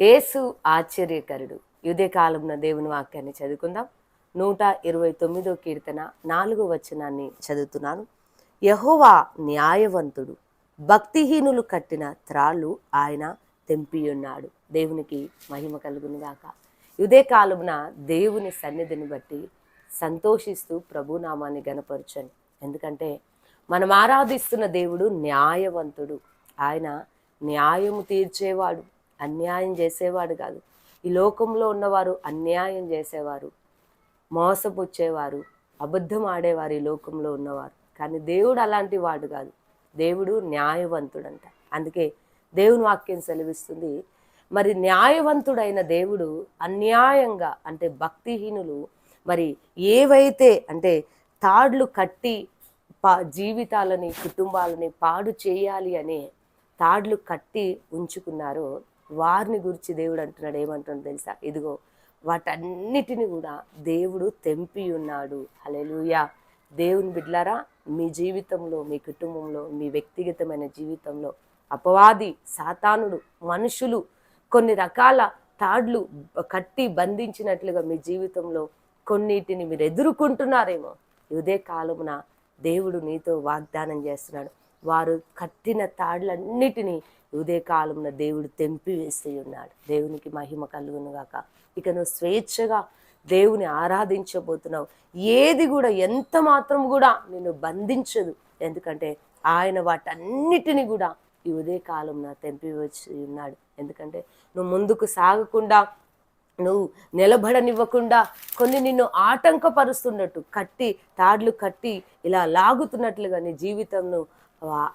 ఏసు ఆశ్చర్యకరుడు. యుదే దేవుని వాక్యాన్ని చదువుకుందాం. నూట ఇరవై తొమ్మిదో కీర్తన నాలుగో వచనాన్ని చదువుతున్నాను. యహోవా న్యాయవంతుడు భక్తిహీనులు కట్టిన త్రాళ్ళు ఆయన తెంపియున్నాడు. దేవునికి మహిమ కలుగును గాక. యుదే కాలమున దేవుని సన్నిధిని బట్టి సంతోషిస్తూ ప్రభునామాన్ని గనపరచండి ఎందుకంటే మనం ఆరాధిస్తున్న దేవుడు న్యాయవంతుడు. ఆయన న్యాయము తీర్చేవాడు. అన్యాయం చేసేవాడు కాదు. ఈ లోకంలో ఉన్నవారు అన్యాయం చేసేవారు మోసపుచ్చేవారు అబద్ధం ఆడేవారు ఈ లోకంలో ఉన్నవారు. కానీ దేవుడు అలాంటి వాడు కాదు. దేవుడు న్యాయవంతుడంట. అందుకే దేవుని వాక్యం సెలవిస్తుంది మరి న్యాయవంతుడైన దేవుడు అన్యాయంగా అంటే భక్తిహీనులు మరి ఏవైతే అంటే తాడ్లు కట్టి పా జీవితాలని కుటుంబాలని పాడు చేయాలి అనే తాడ్లు కట్టి ఉంచుకున్నారో వారిని గురించి దేవుడు అంటున్నాడు ఏమంటున్నాడు తెలుసా? ఇదిగో వాటన్నిటిని కూడా దేవుడు తెంపి ఉన్నాడు. హల్లెలూయా. దేవుని బిడ్లారా మీ జీవితంలో మీ కుటుంబంలో మీ వ్యక్తిగతమైన జీవితంలో అపవాది సాతానుడు మనుషులు కొన్ని రకాల తాడ్లు కట్టి బంధించినట్లుగా మీ జీవితంలో కొన్నిటిని మీరు ఎదుర్కొంటున్నారేమో. ఇదే కాలమున దేవుడు నీతో వాగ్దానం చేస్తున్నాడు. వారు కట్టిన తాడ్లన్నిటినీ ఉదయకాలంలో దేవుడు తెంపివేసి ఉన్నాడు. దేవునికి మహిమ కలుగునుగాక ఇక నువ్వు స్వేచ్ఛగా దేవుని ఆరాధించబోతున్నావు. ఏది కూడా ఎంత మాత్రం కూడా నిన్ను బంధించదు. ఎందుకంటే ఆయన వాటన్నిటిని కూడా ఈ ఉదయ కాలంలో తెంపి వచ్చి ఉన్నాడు. ఎందుకంటే నువ్వు ముందుకు సాగకుండా నువ్వు నిలబడనివ్వకుండా కొన్ని నిన్ను ఆటంకపరుస్తున్నట్టు కట్టి తాడ్లు కట్టి ఇలా లాగుతున్నట్లుగా నీ జీవితంను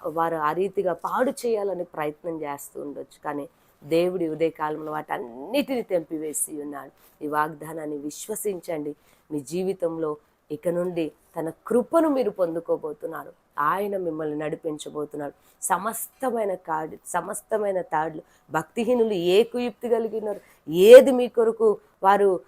వారు ఆ రీతిగా పాడు చేయాలని ప్రయత్నం చేస్తూ ఉండొచ్చు. కానీ దేవుడి ఉదయకాలంలో వాటన్నిటిని తెంపివేసి ఉన్నాడు. ఈ వాగ్దానాన్ని విశ్వసించండి. మీ జీవితంలో ఇక నుండి తన కృపను మీరు పొందుకోబోతున్నారు. ఆయన మిమ్మల్ని నడిపించబోతున్నాడు సమస్తమైన కాడి సమస్తమైన తాడులు భక్తిహీనులు ఏ కుయుక్తి కలిగి ఉన్నారు? ఏది మీ కొరకు వారు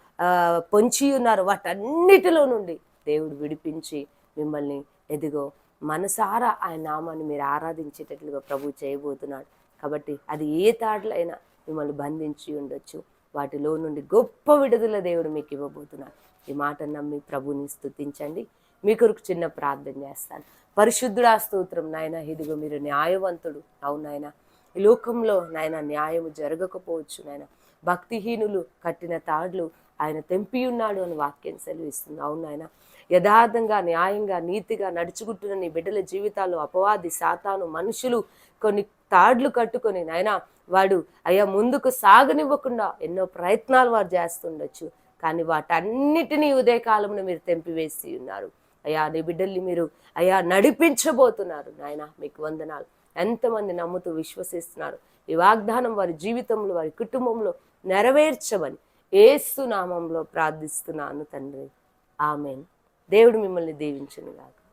పొంచి ఉన్నారు? వాటన్నిటిలో నుండి దేవుడు విడిపించి మిమ్మల్ని ఎదిగో మనసారా ఆయన నామాన్ని మీరు ఆరాధించేటట్లుగా ప్రభు చేయబోతున్నాడు. కాబట్టి అది ఏ తాడులైనా మిమ్మల్ని బంధించి ఉండొచ్చు. వాటిలో నుండి గొప్ప విడుదల దేవుడు మీకు ఇవ్వబోతున్నాడు. ఈ మాట నమ్మి ప్రభుని స్తుతించండి. మీ కొరకు చిన్న ప్రార్థన చేస్తాను. పరిశుద్ధుడా స్తోత్రం నాయన ఇదిగో మీరు న్యాయవంతుడు. అవును ఈ లోకంలో నాయన న్యాయము జరగకపోవచ్చు నాయన. భక్తిహీనులు కట్టిన తాడ్లు ఆయన తెంపి ఉన్నాడు అని వాక్యం సెలవిస్తుంది. అవును నాయన. యథార్థంగా న్యాయంగా నీతిగా నడుచుకుంటున్న నీ బిడ్డల జీవితాల్లో అపవాది సాతాను మనుషులు కొన్ని తాడ్లు కట్టుకొని నాయన వాడు అయ్యా ముందుకు సాగనివ్వకుండా ఎన్నో ప్రయత్నాలు వారు చేస్తుండొచ్చు. కానీ వాటన్నిటినీ ఉదయకాలంలో మీరు తెంపివేసి ఉన్నారు. అయ్యా నీ బిడ్డల్ని మీరు అయ్యా నడిపించబోతున్నారు నాయన. మీకు వందనాలు. ఎంతమంది నమ్ముతూ విశ్వసిస్తున్నారు. ఈ వాగ్దానం వారి జీవితంలో వారి కుటుంబంలో నెరవేర్చమని ఏసునామంలో ప్రార్థిస్తున్నాను తండ్రి. ఆమెన్. దేవుడు మిమ్మల్ని దీవించను గాక